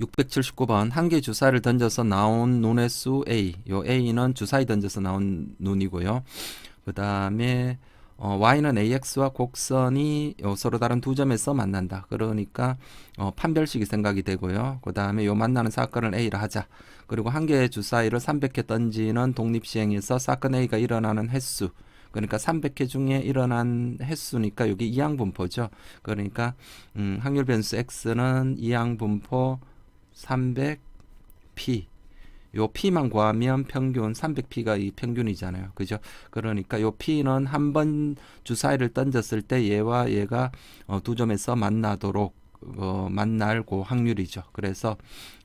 679번 한 개 주사를 던져서 나온 눈의 수 A. 요 A는 주사위 던져서 나온 눈이고요. 그 다음에 어, Y는 AX와 곡선이 요 서로 다른 두 점에서 만난다. 그러니까 어, 판별식이 생각이 되고요. 그 다음에 요 만나는 사건을 A라 하자. 그리고 한 개의 주사위를 300개 던지는 독립시행에서 사건 A가 일어나는 횟수. 그러니까 300회 중에 일어난 횟수니까 여기 이항분포죠. 그러니까 음, 확률 변수 x는 이항분포 300p. 요 p만 구하면 평균 300p가 이 평균이잖아요. 그죠? 그러니까 요 p는 한 번 주사위를 던졌을 때 얘와 얘가 어, 두 점에서 만나도록 어, 만날 그 확률이죠. 그래서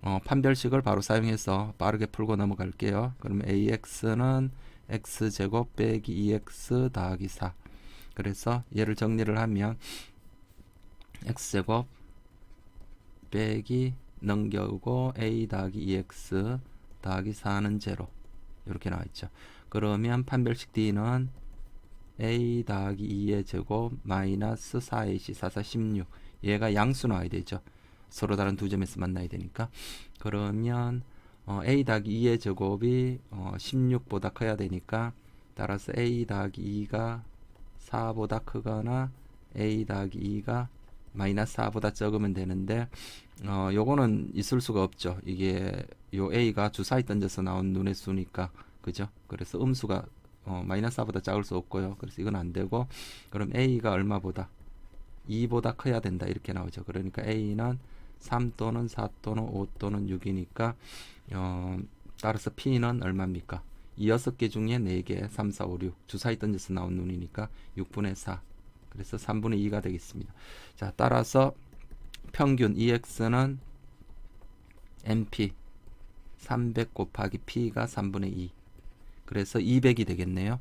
어, 판별식을 바로 사용해서 빠르게 풀고 넘어갈게요. 그러면 ax는 x제곱 빼기 2x 더하기 4 그래서 얘를 정리를 하면 x제곱 빼기 넘겨오고 a 더하기 2x 더하기 4는 제로 이렇게 나와 있죠. 그러면 판별식 d는 a 더하기 2의 제곱 마이너스 4ac 4 4 16 얘가 양수 나와야 되죠. 서로 다른 두 점에서 만나야 되니까 그러면 어, a 더하기 2의 제곱이 어, 16보다 커야 되니까 따라서 a 더하기 2가 4보다 크거나 a 더하기 2가 마이너스 4보다 적으면 되는데 어, 요거는 있을 수가 없죠. 이게 요 a가 주사위 던져서 나온 눈의 수니까 그죠? 그래서 음수가 어, 마이너스 4보다 작을 수 없고요. 그래서 이건 안 되고 그럼 a가 얼마보다 2보다 커야 된다 이렇게 나오죠. 그러니까 a는 3 또는 4 또는 5 또는 6이니까 어, 따라서 P는 얼마입니까? 이 여섯 개 중에 4개, 3, 4, 5, 6 주사위 던져서 나온 눈이니까 6분의 4 그래서 3분의 2가 되겠습니다. 자 따라서 평균 EX는 NP 300 곱하기 P가 3분의 2 그래서 200이 되겠네요.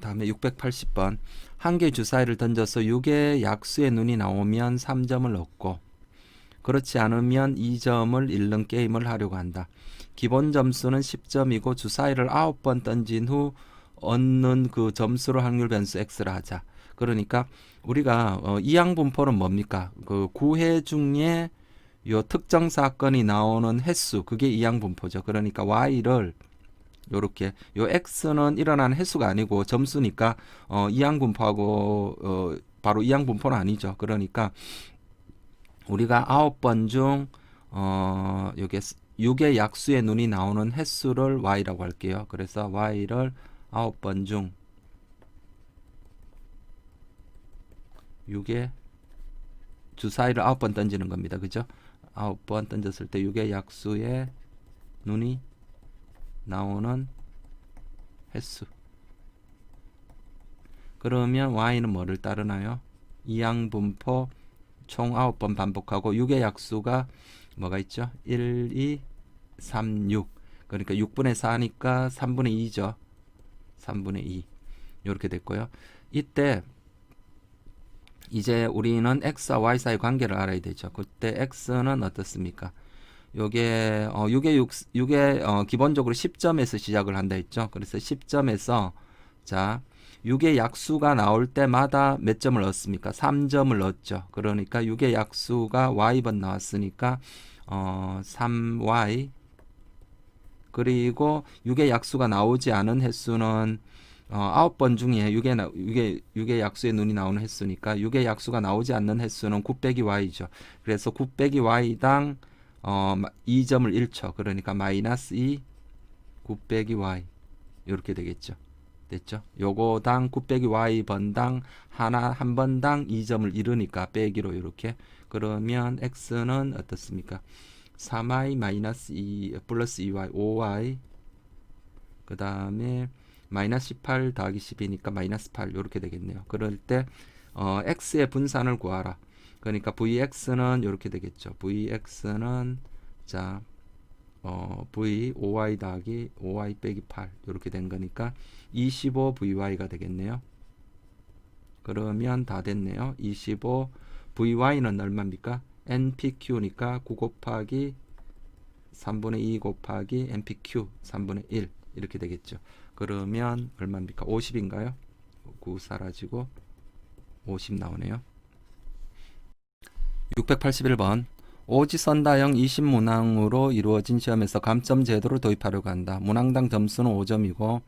다음에 680번 한 개 주사위를 던져서 6의 약수의 눈이 나오면 3점을 얻고 그렇지 않으면 2점을 잃는 게임을 하려고 한다. 기본 점수는 10점이고 주사위를 9번 던진 후 얻는 그 점수를 확률 변수 x라 하자. 그러니까 우리가 어, 이항분포는 뭡니까? 그 구해 중에 요 특정 사건이 나오는 횟수 그게 이항분포죠. 그러니까 y를 요렇게 요 x는 일어나는 횟수가 아니고 점수니까 어 이항분포하고 어 바로 이항분포는 아니죠. 그러니까 우리가 아홉 번 중 어 요게 6의 약수의 눈이 나오는 횟수를 y라고 할게요. 그래서 y를 아홉 번중 6의 주사위를 아홉 번 던지는 겁니다. 그죠? 아홉 번 던졌을 때 6의 약수의 눈이 나오는 횟수. 그러면 y는 뭐를 따르나요? 이항분포 총 9번 반복하고 6의 약수가 뭐가 있죠? 1, 2, 3, 6. 그러니까 6분의 4니까 3분의 2죠. 3분의 2. 이렇게 됐고요. 이때 이제 우리는 x와 y 사이 관계를 알아야 되죠. 그때 x는 어떻습니까? 요게 어 6의 6 6의 어 기본적으로 10점에서 시작을 한다 했죠. 그래서 10점에서 자 6의 약수가 나올 때마다 몇 점을 얻습니까? 3점을 얻죠. 그러니까 6의 약수가 y번 나왔으니까 어 3y 그리고 6의 약수가 나오지 않은 횟수는 어, 9번 중에 6의, 나, 6의, 6의 약수의 눈이 나오는 횟수니까 6의 약수가 나오지 않는 횟수는 9 빼기 y죠. 그래서 9 빼기 y당 어, 2점을 1쳐. 그러니까 마이너스 2, 9 빼기 y. 이렇게 되겠죠. 됐죠? 요거당 9 빼기 y 번당 하나 한 번당 2점을 잃으니까 빼기로 이렇게. 그러면 x는 어떻습니까? 3y 마이너스 2 플러스 2y 5y 그 다음에 마이너스 18 더하기 10이니까 마이너스 8 이렇게 되겠네요. 그럴 때 어, x의 분산을 구하라. 그러니까 vx는 이렇게 되겠죠. vx는 자 어, v 5y 더하기 5y 빼기 8 이렇게 된 거니까 25 vy가 되겠네요. 그러면 다 됐네요. 25 vy는 얼마입니까? npq니까 9 곱하기 3분의 2 곱하기 npq 3분의 1 이렇게 되겠죠. 그러면 얼마입니까? 50인가요? 9 사라지고 50 나오네요. 681번 오지선다형 20문항으로 이루어진 시험에서 감점 제도를 도입하려고 한다. 문항당 점수는 5점이고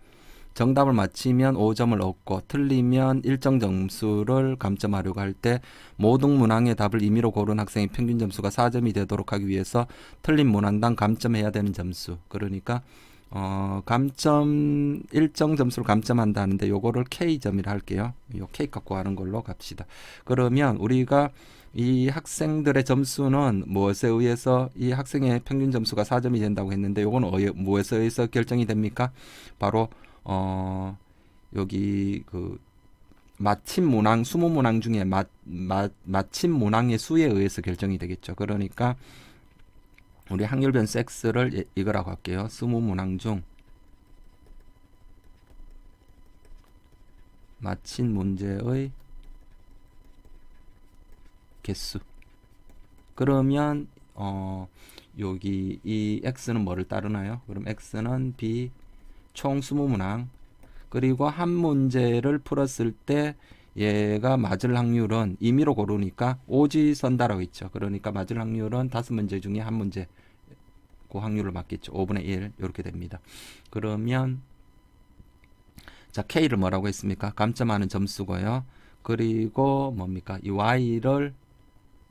정답을 맞히면 5점을 얻고 틀리면 일정 점수를 감점하려고 할 때 모든 문항의 답을 임의로 고른 학생의 평균 점수가 4점이 되도록 하기 위해서 틀린 문항당 감점해야 되는 점수. 그러니까 어, 감점 일정 점수를 감점한다는데 요거를 K점이라 할게요. 요 K 갖고 하는 걸로 갑시다. 그러면 우리가 이 학생들의 점수는 무엇에 의해서 이 학생의 평균 점수가 4점이 된다고 했는데 요건 어여, 무엇에 의해서 결정이 됩니까? 바로 어 여기 그 마침 문항 20문항 중에 마, 마, 마침 문항의 수에 의해서 결정이 되겠죠. 그러니까 우리 확률 변수 x를 이- 이거라고 할게요. 20문항 중 마친 문제의 개수. 그러면 어 여기 이 x는 뭐를 따르나요? 그럼 x는 b 총 20문항 그리고 한 문제를 풀었을 때 얘가 맞을 확률은 임의로 고르니까 오지선다라고 있죠. 그러니까 맞을 확률은 다섯 문제 중에 한 문제 그 확률을 맞겠죠. 5분의 1 이렇게 됩니다. 그러면 자 K를 뭐라고 했습니까? 감점하는 점수고요. 그리고 뭡니까? 이 Y를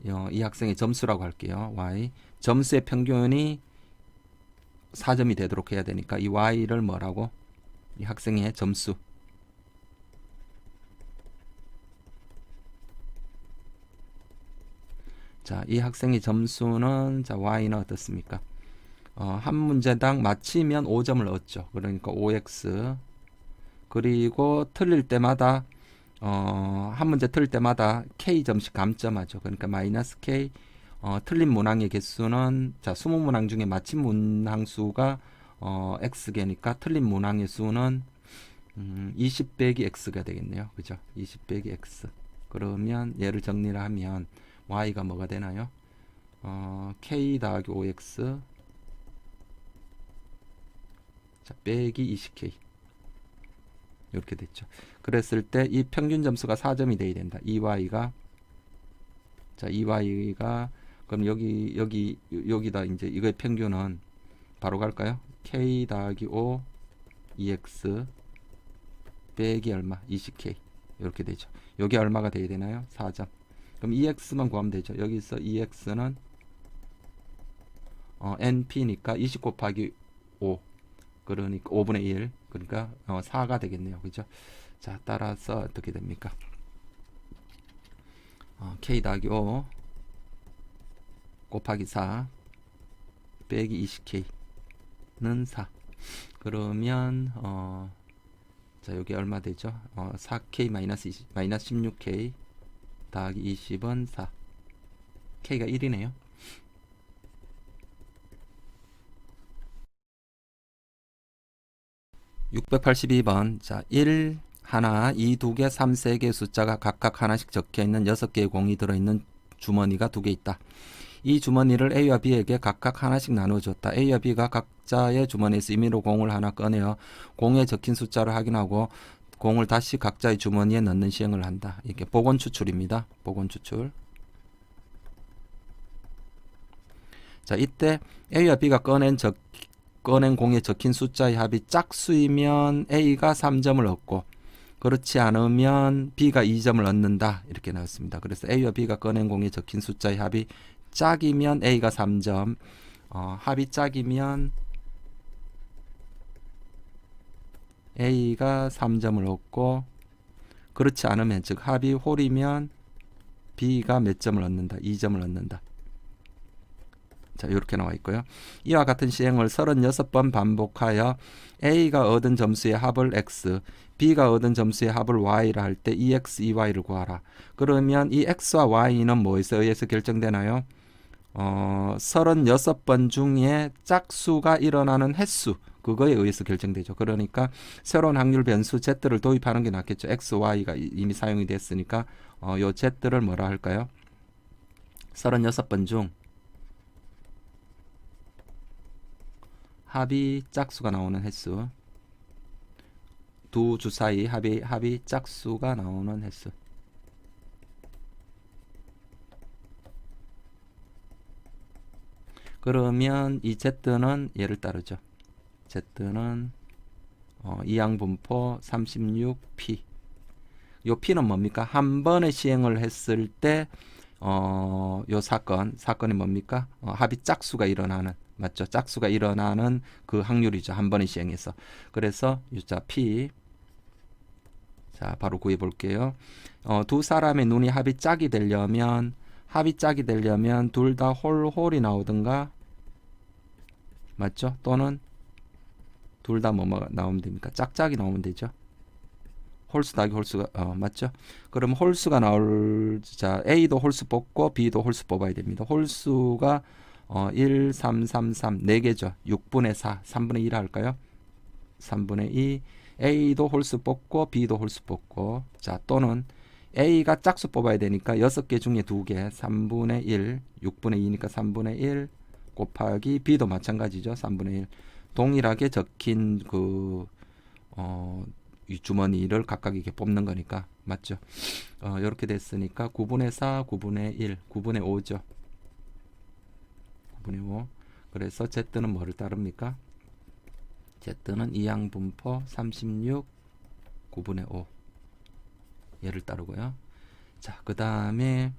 어, 이 학생의 점수라고 할게요. Y 점수의 평균이 4점이 되도록 해야 되니까 이 Y를 뭐라고? 이 학생의 점수 자, 이 학생의 점수는 자, Y는 어떻습니까? 어, 한 문제당 맞히면 5점을 얻죠. 그러니까 5x 그리고 틀릴 때마다 어, 한 문제 틀릴 때마다 k 점씩 감점하죠. 그러니까 마이너스 k 어, 틀린 문항의 개수는 자 20문항 중에 맞힌 문항 수가 어, x개니까 틀린 문항의 수는 음, 20 빼기 x가 되겠네요. 그죠? 20 빼기 x. 그러면 얘를 정리를 하면 y가 뭐가 되나요? 어, k 더하기 5x 자, 빼기 20k 이렇게 됐죠. 그랬을 때 이 평균 점수가 4점이 돼야 된다. 2y가 자, 2y가 그럼 여기 여기 여기다 이제 이거의 평균은 바로 갈까요? k 더하기 5 2x 빼기 얼마? 20k 이렇게 되죠. 여기 얼마가 돼야 되나요? 4점. 그럼 2x만 구하면 되죠. 여기서 2x는 어, np니까 20 곱하기 5 그러니까 5분의 1 그러니까 어, 4가 되겠네요. 그죠? 자, 따라서 어떻게 됩니까? 어, k 더하기 5 곱하기 4 빼기 20k는 4. 그러면 어, 자, 여기 얼마 되죠? 어, 4k 마이너스 20, 마이너스 16k 더하기 20은 4. k가 1이네요. (682번) 자, 1 하나, 2두 개, 3세개 숫자가 각각 하나씩 적혀 있는 6개의 공이 들어 있는 주머니가 두 개 있다. 이 주머니를 A와 B에게 각각 하나씩 나누어 줬다. A와 B가 각자의 주머니에서 임의로 공을 하나 꺼내어 공에 적힌 숫자를 확인하고 공을 다시 각자의 주머니에 넣는 시행을 한다. 이게 복원 추출입니다. 복원 추출. 자, 이때 A와 B가 꺼낸 적 꺼낸 공에 적힌 숫자의 합이 짝수이면 A가 3점을 얻고 그렇지 않으면 B가 2점을 얻는다. 이렇게 나왔습니다. 그래서 A와 B가 꺼낸 공에 적힌 숫자의 합이 짝이면 A가 3점, 어, 합이 짝이면 A가 3점을 얻고 그렇지 않으면 즉 합이 홀이면 B가 몇 점을 얻는다? 2점을 얻는다. 자, 이렇게 나와 있고요. 이와 같은 시행을 36번 반복하여 A가 얻은 점수의 합을 X, B가 얻은 점수의 합을 Y라 할 때 EX, EY를 구하라. 그러면 이 X와 Y는 뭐에서 의해서 결정되나요? 어, 36번 중에 짝수가 일어나는 횟수, 그거에 의해서 결정되죠. 그러니까 새로운 확률 변수 Z를 도입하는 게 낫겠죠. X, Y가 이- 이미 사용이 됐으니까 어, 요 Z를 뭐라 할까요? 36번 중 합이 짝수가 나오는 횟수 두 주 사이 합이 합이 짝수가 나오는 횟수 그러면 이 z는 얘를 따르죠. z는 어, 이항분포 36p. 요 p는 뭡니까? 한 번의 시행을 했을 때 어, 요 사건, 사건이 뭡니까? 어, 합의 짝수가 일어나는, 맞죠? 짝수가 일어나는 그 확률이죠. 한 번의 시행에서. 그래서, 유자 P. 자, 바로 구해 볼게요. 어, 두 사람의 눈이 합이 짝이 되려면, 합이 짝이 되려면 둘 다 홀홀이 나오든가, 맞죠? 또는 둘 다 뭐뭐 나오면 됩니까? 짝짝이 나오면 되죠. 홀수 더하기 홀수가 어, 맞죠? 그럼 홀수가 나올 자 A도 홀수 뽑고 B도 홀수 뽑아야 됩니다. 홀수가 어, 1, 3, 3, 3 4개죠. 6분의 4, 3분의 1 할까요? 3분의 2 A도 홀수 뽑고 B도 홀수 뽑고 자 또는 A가 짝수 뽑아야 되니까 6개 중에 2개 3분의 1 6분의 2니까 3분의 1 곱하기 B도 마찬가지죠. 3분의 1 동일하게 적힌 그 어, 이 주머니를 각각 이렇게 뽑는 거니까 맞죠? 어, 이렇게 됐으니까 9분의 4, 9분의 1, 9분의 5죠. 9분의 5. 그래서 Z는 뭐를 따릅니까? Z는 이항분포 36, 9분의 5. 얘를 따르고요. 자, 그 다음에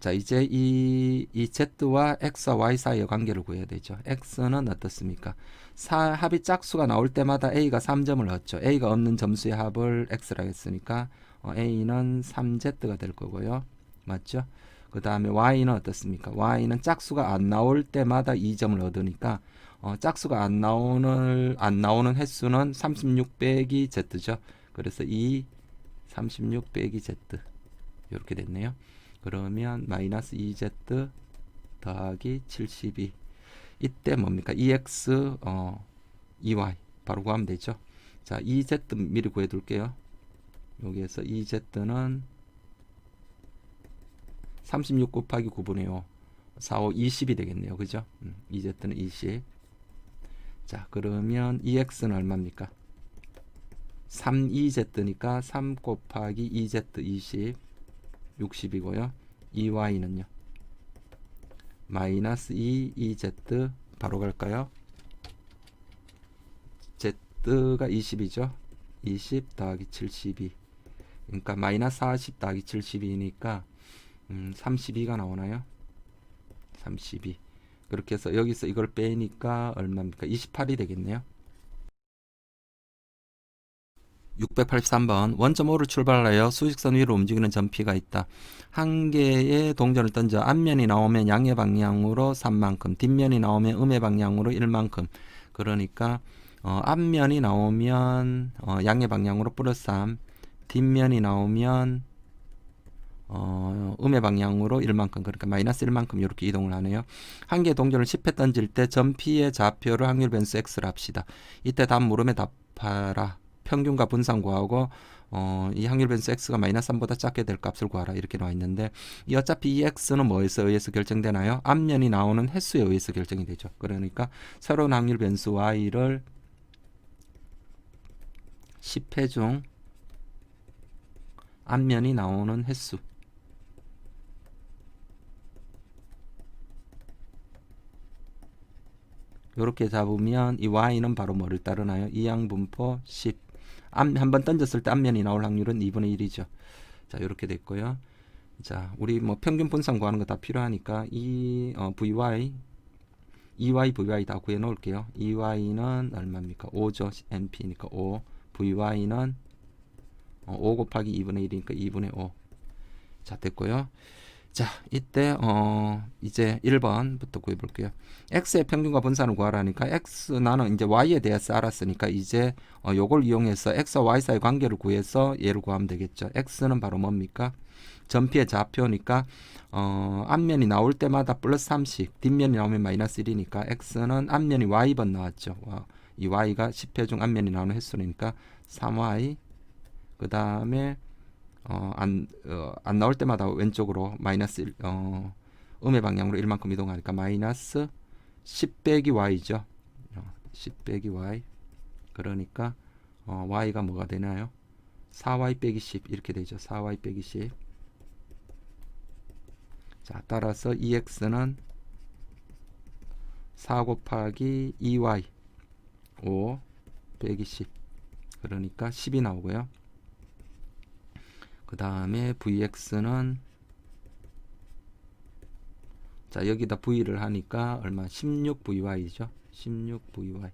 자 이제 이, 이 Z와 X와 Y 사이의 관계를 구해야 되죠. X는 어떻습니까? 사, 합이 짝수가 나올 때마다 A가 3점을 얻죠. A가 얻는 점수의 합을 X라 했으니까 어, A는 3Z가 될 거고요. 맞죠? 그 다음에 Y는 어떻습니까? Y는 짝수가 안 나올 때마다 2점을 얻으니까 어, 짝수가 안 나오는 안 나오는 횟수는 36 빼기 Z죠. 그래서 2 36 빼기 Z 이렇게 됐네요. 그러면 마이너스 2z 더하기 72 이때 뭡니까? EX 어, EY 바로 구하면 되죠. 자, EZ 미리 구해 둘게요. 여기에서 EZ는 36 곱하기 9분의 5 4, 5, 20이 되겠네요. 그죠? 음, EZ는 20. 자, 그러면 EX는 얼마입니까? 3EZ니까 3 곱하기 EZ 20 60이고요. EY는요. 마이너스 2 EZ 바로 갈까요? Z가 20이죠. 20 더하기 72. 그러니까 마이너스 40 더하기 72니까 음, 32가 나오나요? 32. 그렇게 해서 여기서 이걸 빼니까 얼마입니까? 28이 되겠네요. 683번 원점 5를 출발하여 수직선 위로 움직이는 점피가 있다. 한 개의 동전을 던져 앞면이 나오면 양의 방향으로 3만큼, 뒷면이 나오면 음의 방향으로 1만큼. 그러니까 어, 앞면이 나오면 어, 양의 방향으로 플러스 3, 뒷면이 나오면 어, 음의 방향으로 1만큼 그러니까 마이너스 1만큼 이렇게 이동을 하네요. 한 개의 동전을 10회 던질 때 점피의 좌표를 확률 변수 x를 합시다. 이때 답 물음에 답하라. 평균과 분산 구하고 어, 이 확률 변수 x가 마이너스 3보다 작게 될 값을 구하라 이렇게 나와 있는데 이 어차피 이 x는 뭐에서 의해서 결정되나요? 앞면이 나오는 횟수에 의해서 결정이 되죠. 그러니까 새로운 확률 변수 y를 10회 중 앞면이 나오는 횟수 이렇게 잡으면 이 y는 바로 뭐를 따르나요? 이항분포 10 한번 던졌을 때 앞면이 나올 확률은 2분의 1이죠. 자, 이렇게 됐고요. 자, 우리 뭐 평균 분산 구하는 거 다 필요하니까 이 어, VY EY, VY 다 구해 놓을게요. EY는 얼마입니까? 5죠. NP니까 5. VY는 어, 5 곱하기 2분의 1이니까 2분의 5. 자, 됐고요. 자, 이때 어 이제 1번부터 구해 볼게요. x의 평균과 분산을 구하라니까 x 나는 이제 y에 대해서 알았으니까 이제 어 요걸 이용해서 x와 y 사이 관계를 구해서 얘를 구하면 되겠죠. x는 바로 뭡니까? 전피의 좌표니까 어 앞면이 나올 때마다 플러스 30, 뒷면이 나오면 마이너스 1이니까 x는 앞면이 y번 나왔죠. 와, 이 y가 10회 중 앞면이 나오는 횟수니까 3y 그다음에 어, 안, 어, 안 나올 때마다 왼쪽으로 마이너스 1, 어, 음의 방향으로 1만큼 이동하니까 마이너스 10 빼기 y죠. 어, 10 빼기 y. 그러니까 어, y가 뭐가 되나요? 4y 빼기 10 이렇게 되죠. 4y 빼기 10. 자, 따라서 ex는 4 곱하기 2y 5 빼기 10 그러니까 10이 나오고요. 그 다음에 vx는 자 여기다 v를 하니까 얼마? 16vy죠? 16vy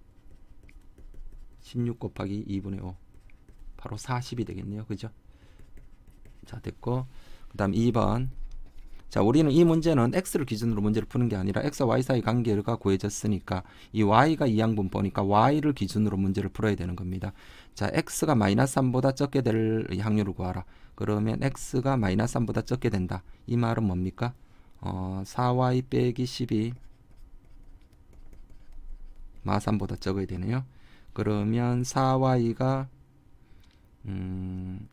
16 곱하기 2분의 5 바로 40이 되겠네요. 그죠? 자 됐고 그 다음 2번 자 우리는 이 문제는 x를 기준으로 문제를 푸는 게 아니라 x와 y 사이 관계가 구해졌으니까 이 y가 이항분포니까 y를 기준으로 문제를 풀어야 되는 겁니다 자 x가 마이너스 3보다 적게 될 확률을 구하라 그러면 x가 마이너스 3보다 적게 된다 이 말은 뭡니까 어, 4y 빼기 10이 마3보다 적어야 되네요. 그러면 4y가 음,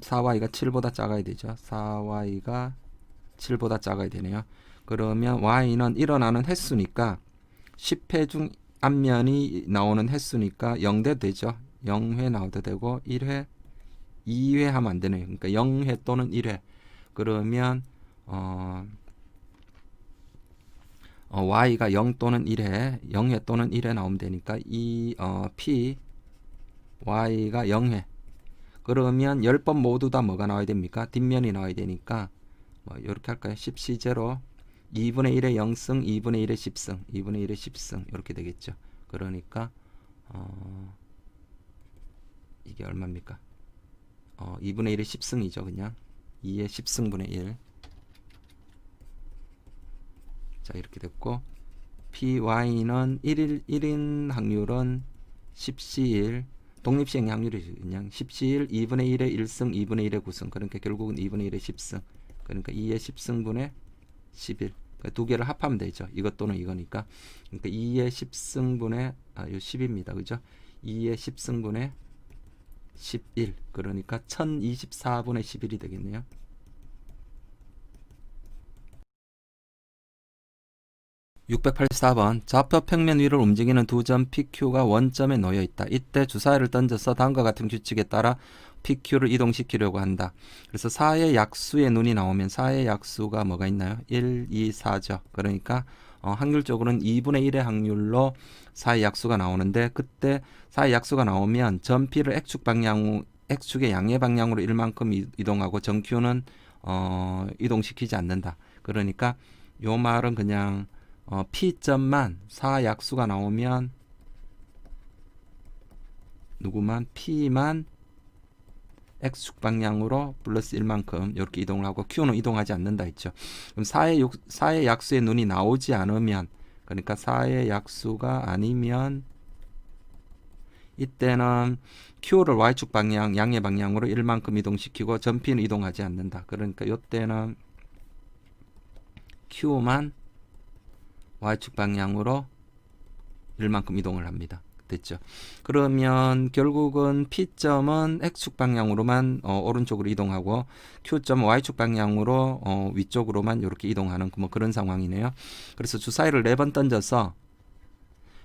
4y가 7보다 작아야 되죠. 4y가 7보다 작아야 되네요. 그러면 y는 일어나는 횟수니까 10회 중 앞면이 나오는 횟수니까 0대 되죠. 0회 나와도 되고 1회, 2회 하면 안 되네요. 그러니까 0회 또는 1회. 그러면 어, 어, y가 0 또는 1회, 0회 또는 1회 나오면 되니까 이 어, p y가 0회. 그러면 10번 모두 다 뭐가 나와야 됩니까? 뒷면이 나와야 되니까 뭐 이렇게 할까요? 10c0 2분의 1의 0승, 2분의 1의 10승, 2분의 1의 10승 이렇게 되겠죠. 그러니까 어, 이게 얼마입니까? 어, 2분의 1의 10승이죠, 그냥 2의 10승분의 1. 자 이렇게 됐고 PY는 1일 1인 확률은 10C1 독립시행 확률이 그냥 10C1 2분의 1의 1승 2분의 1의 9승 그러니까 결국은 2분의 1의 10승 그러니까 2의 10승분의 11 그러니까 두 개를 합하면 되죠. 이것 또는 이거니까. 그러니까 2의 10승분의 아, 요 10입니다. 그죠? 2의 10승분의 11 그러니까 1024분의 11이 되겠네요 (684번) 좌표 평면 위를 움직이는 두 점 PQ가 원점에 놓여 있다. 이때 주사위를 던져서 다음과 같은 규칙에 따라 PQ를 이동시키려고 한다. 그래서 4의 약수의 눈이 나오면 4의 약수가 뭐가 있나요? 1, 2, 4죠. 그러니까 어, 확률적으로는 2분의 1의 확률로 4의 약수가 나오는데 그때 4의 약수가 나오면 점 P를 X축 방향 X축의 양의 방향으로 1만큼 이동하고 점 Q는 어, 이동시키지 않는다. 그러니까 요 말은 그냥 어, P점만 4약수가 나오면 누구만 P만 X축 방향으로 플러스 1만큼 이렇게 이동을 하고 Q는 이동하지 않는다 했죠. 그럼 4의, 6, 4의 약수의 눈이 나오지 않으면 그러니까 4의 약수가 아니면 이때는 Q를 Y축 방향, 양의 방향으로 1만큼 이동시키고 점 P는 이동하지 않는다. 그러니까 이때는 Q만 Y축 방향으로 1만큼 이동을 합니다. 됐죠. 그러면 결국은 P점은 X축 방향으로만 어, 오른쪽으로 이동하고 Q점은 Y축 방향으로 어, 위쪽으로만 이렇게 이동하는 뭐 그런 상황이네요. 그래서 주사위를 네 번 던져서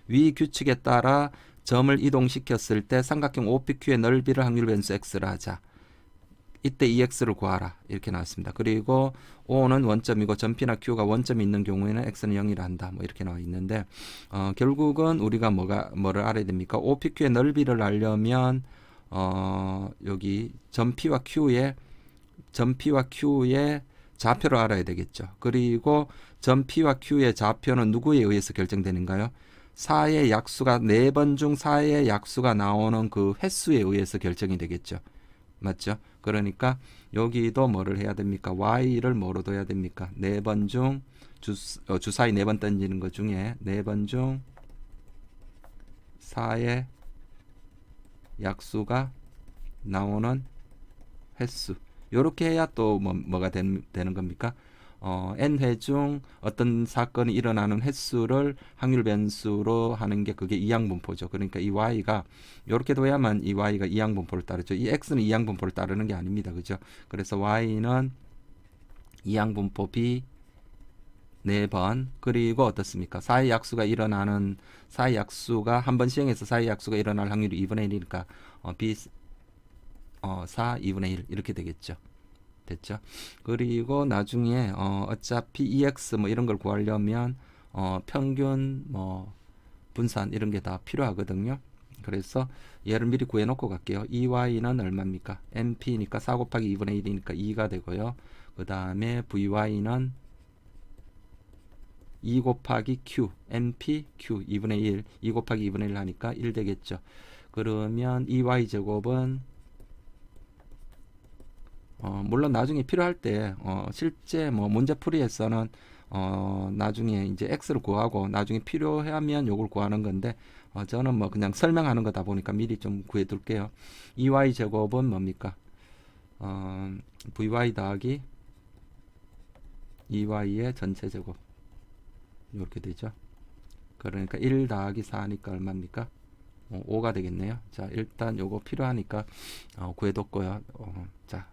위 규칙에 따라 점을 이동시켰을 때 삼각형 OPQ의 넓이를 확률 변수 X를 하자. 이때 EX를 구하라 이렇게 나왔습니다. 그리고 O는 원점이고 점 P나 Q가 원점이 있는 경우에는 X는 0이라 한다. 뭐 이렇게 나와 있는데 어, 결국은 우리가 뭐가 뭐를 알아야 됩니까? OPQ의 넓이를 알려면 어, 여기 점 P와 Q의 점 P와 Q의 좌표를 알아야 되겠죠. 그리고 점 P와 Q의 좌표는 누구에 의해서 결정되는가요? 4의 약수가 4번 중 4의 약수가 나오는 그 횟수에 의해서 결정이 되겠죠. 맞죠? 그러니까 여기도 뭐를 해야 됩니까? y를 뭐로 둬야 됩니까? 네 번 중 주, 어, 주사위 네 번 던지는 것 중에 네 번 중 4의 약수가 나오는 횟수. 요렇게 해야 또 뭐, 뭐가 된, 되는 겁니까? 어, n회 중 어떤 사건이 일어나는 횟수를 확률 변수로 하는 게 그게 이항분포죠. 그러니까 이 y가 이렇게 둬야만 이 y가 이항분포를 따르죠. 이 x는 이항분포를 따르는 게 아닙니다. 그죠? 그래서 y는 이항분포 b 4번 그리고 어떻습니까? 4의 약수가 일어나는 4의 약수가 한 번 시행해서 4의 약수가 일어날 확률이 2분의 1이니까 어, b 어, 4 2분의 1 이렇게 되겠죠. 됐죠. 그리고 나중에 어, 어차피 EX 뭐 이런 걸 구하려면 어, 평균 뭐 분산 이런 게 다 필요하거든요. 그래서 얘를 미리 구해놓고 갈게요. EY는 얼마입니까? NP니까 4 곱하기 2분의 1이니까 2가 되고요. 그 다음에 VY는 2 곱하기 Q, NP, Q 2분의 1, 2 곱하기 2분의 1 하니까 1 되겠죠. 그러면 EY 제곱은 어, 물론 나중에 필요할 때 어, 실제 뭐 문제풀이에서는 어, 나중에 이제 x를 구하고 나중에 필요하면 요걸 구하는 건데 어, 저는 뭐 그냥 설명하는 거다 보니까 미리 좀 구해 둘게요. 2y 제곱은 뭡니까? 어, vy 더하기 2y의 전체 제곱 이렇게 되죠. 그러니까 1 더하기 4니까 얼마입니까? 어, 5가 되겠네요. 자, 일단 요거 필요하니까 어, 구해뒀고요. 어, 자,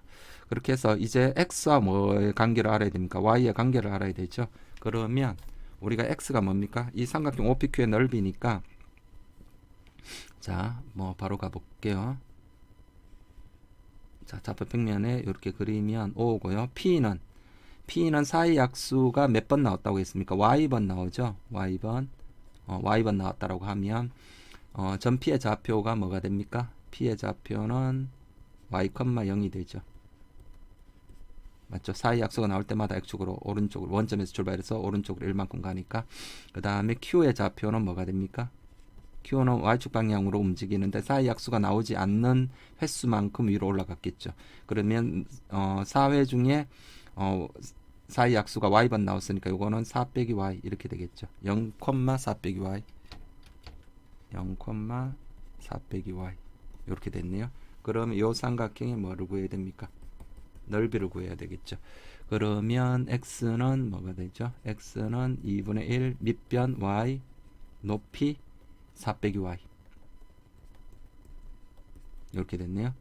그렇게 해서 이제 x와 뭐의 관계를 알아야 됩니까? y의 관계를 알아야 되죠. 그러면 우리가 x가 뭡니까? 이 삼각형 OPQ의 넓이니까 자, 뭐 바로 가 볼게요. 자, 좌표 평면에 이렇게 그리면 5고요. p는 p는 사이 약수가 몇 번 나왔다고 했습니까? y번 나오죠. y번 어, y번 나왔다라고 하면 어, 전 p의 좌표가 뭐가 됩니까? p의 좌표는 y, 0이 되죠. 맞죠? 사이 약수가 나올 때마다 x축으로 오른쪽으로 원점에서 출발해서 오른쪽으로 1만큼 가니까 그 다음에 q의 좌표는 뭐가 됩니까? q는 y축 방향으로 움직이는데 사이 약수가 나오지 않는 횟수만큼 위로 올라갔겠죠. 그러면 어, 4회 중에 어, 사이 약수가 y번 나왔으니까 요거는 4 빼기 y 이렇게 되겠죠. 0,4 빼기 y 0,4 빼기 y 이렇게 됐네요. 그러면 요 삼각형의 뭐를 구해야 됩니까? 넓이를 구해야 되겠죠. 그러면 x는 뭐가 되죠? x는 2분의 1 밑변 y 높이 4 빼기 y 이렇게 됐네요.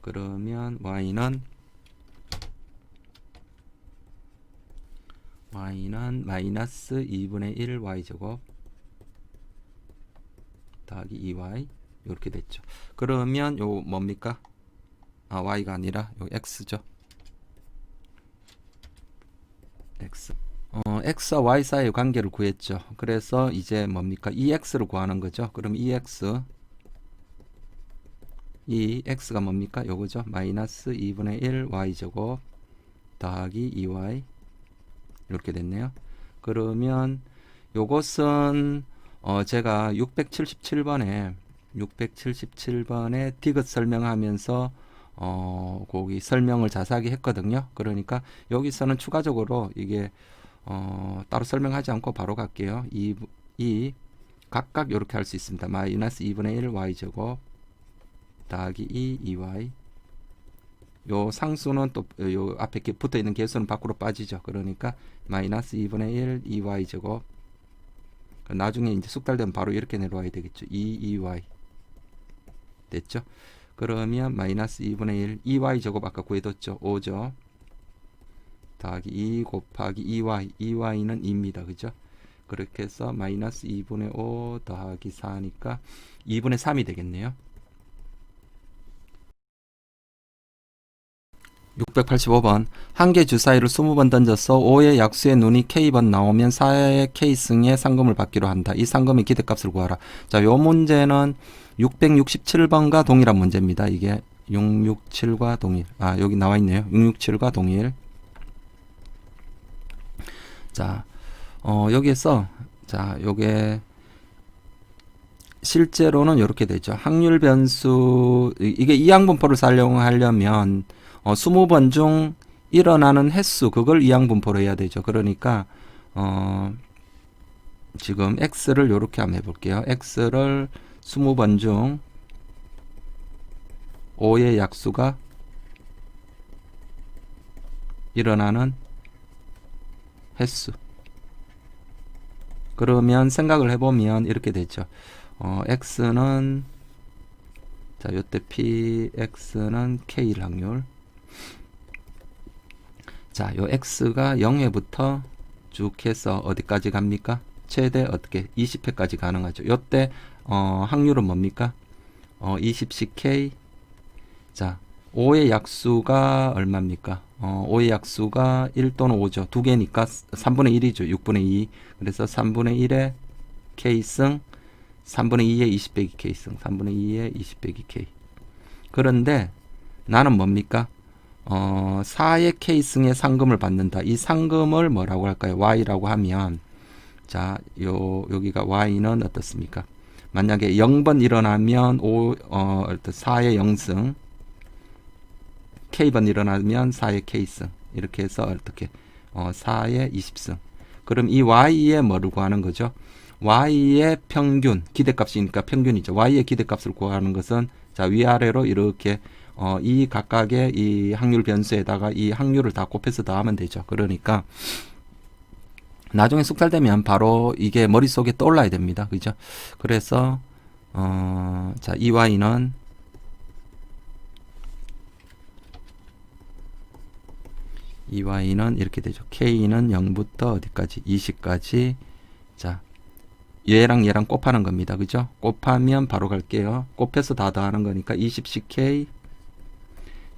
그러면 y는 y는 마이너스 2분의 1 y 제곱 더하기 2y 이렇게 됐죠. 그러면 요 뭡니까? 아 y가 아니라 요 x죠. X. 어, x와 y 사이의 관계를 구했죠. 그래서 이제 뭡니까? 2x를 구하는 거죠. 그럼 2x 이 x가 뭡니까? 요거죠. 마이너스 2분의 1 y 제곱 더하기 2y 이렇게 됐네요. 그러면 요것은 어 제가 677번에 677번에 디귿 설명하면서 어 거기 설명을 자세하게 했거든요. 그러니까 여기서는 추가적으로 이게 어 따로 설명하지 않고 바로 갈게요. 이, 이 각각 이렇게 할 수 있습니다. 마이너스 2분의 1 y 제곱 더하기 2 2y 요 상수는 또 요 앞에 붙어 있는 개수는 밖으로 빠지죠. 그러니까 마이너스 2분의 1 2y 제곱 그 나중에 이제 숙달되면 바로 이렇게 내려와야 되겠죠. 2 2y 됐죠? 그러면 마이너스 2분의 1 2y 제곱 아까 구해뒀죠. 5죠. 더하기 2 곱하기 2y 2y는 2입니다. 그죠? 그렇게 해서 마이너스 2분의 5 더하기 4니까 2분의 3이 되겠네요. 685번 한 개 주사위를 20번 던져서 5의 약수의 눈이 K번 나오면 4의 K승의 상금을 받기로 한다. 이 상금의 기대값을 구하라. 자, 요 문제는 667번과 동일한 문제입니다. 이게 667과 동일. 아, 여기 나와 있네요. 667과 동일. 자, 어, 여기에서 자, 요게 실제로는 이렇게 되죠. 확률 변수 이- 이게 이항분포를 사용하려면 어, 20번 중 일어나는 횟수 그걸 이항분포로 해야 되죠. 그러니까 어, 지금 x를 이렇게 한번 해 볼게요. x를 20번 중 5의 약수가 일어나는 횟수. 그러면 생각을 해보면 이렇게 되죠. 어, x는 자, 요때 px는 k일 확률. 자, 요 x가 0회부터 쭉 해서 어디까지 갑니까? 최대 어떻게 20회까지 가능하죠. 요때 어, 확률은 뭡니까? 어, 20ck 자, 5의 약수가 얼마입니까? 어, O의 약수가 1 또는 5죠. 두 개니까 3분의 1이죠. 6분의 2. 그래서 3분의 1의 K승 3분의 2의 20 빼기 K승 3분의 2의 20 빼기 K. 그런데 나는 뭡니까? 어, 4의 K승의 상금을 받는다. 이 상금을 뭐라고 할까요? Y라고 하면 자, 요 여기가 Y는 어떻습니까? 만약에 0번 일어나면 5 어, 4의 0승 K번 일어나면 4의 K승 이렇게 해서 어떻게 어, 4의 20승 그럼 이 Y의 뭐를 구하는 거죠? Y의 평균 기대값이니까 평균이죠. Y의 기대값을 구하는 것은 자 위아래로 이렇게 어, 이 각각의 이 확률 변수에다가 이 확률을 다 곱해서 더하면 되죠. 그러니까 나중에 숙달되면 바로 이게 머릿속에 떠올라야 됩니다. 그죠? 그래서 어, 자, 이 y는 이 y는 이렇게 되죠. k는 0부터 어디까지? 20까지. 자, 얘랑 얘랑 곱하는 겁니다. 그죠? 곱하면 바로 갈게요. 곱해서 다 더하는 거니까 20씩 k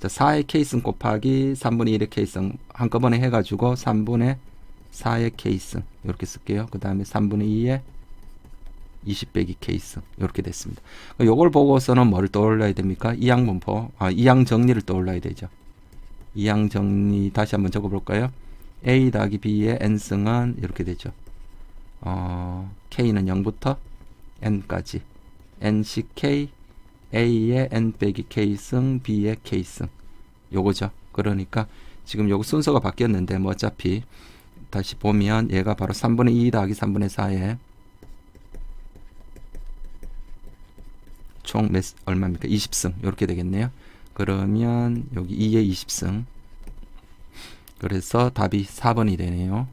자, 4의 k승 곱하기 3분의 1의 k승 한꺼번에 해가지고 3분의 4의 k승 이렇게 쓸게요. 그 다음에 3분의 2의 20 빼기 k승 이렇게 됐습니다. 요걸 보고서는 뭐를 떠올려야 됩니까? 이항 분포, 아, 이항 정리를 떠올려야 되죠. 이항 정리 다시 한번 적어볼까요? a 더하기 b의 n승은 이렇게 되죠. 어, k는 0부터 n까지 n씩 k a의 n 빼기 k승 b의 k승 요거죠. 그러니까 지금 요거 순서가 바뀌었는데 뭐 어차피 다시 보면 얘가 바로 3분의 2 더하기 3분의 4에 총 몇, 얼마입니까? 20승 이렇게 되겠네요. 그러면 여기 2의 20승 그래서 답이 4번이 되네요.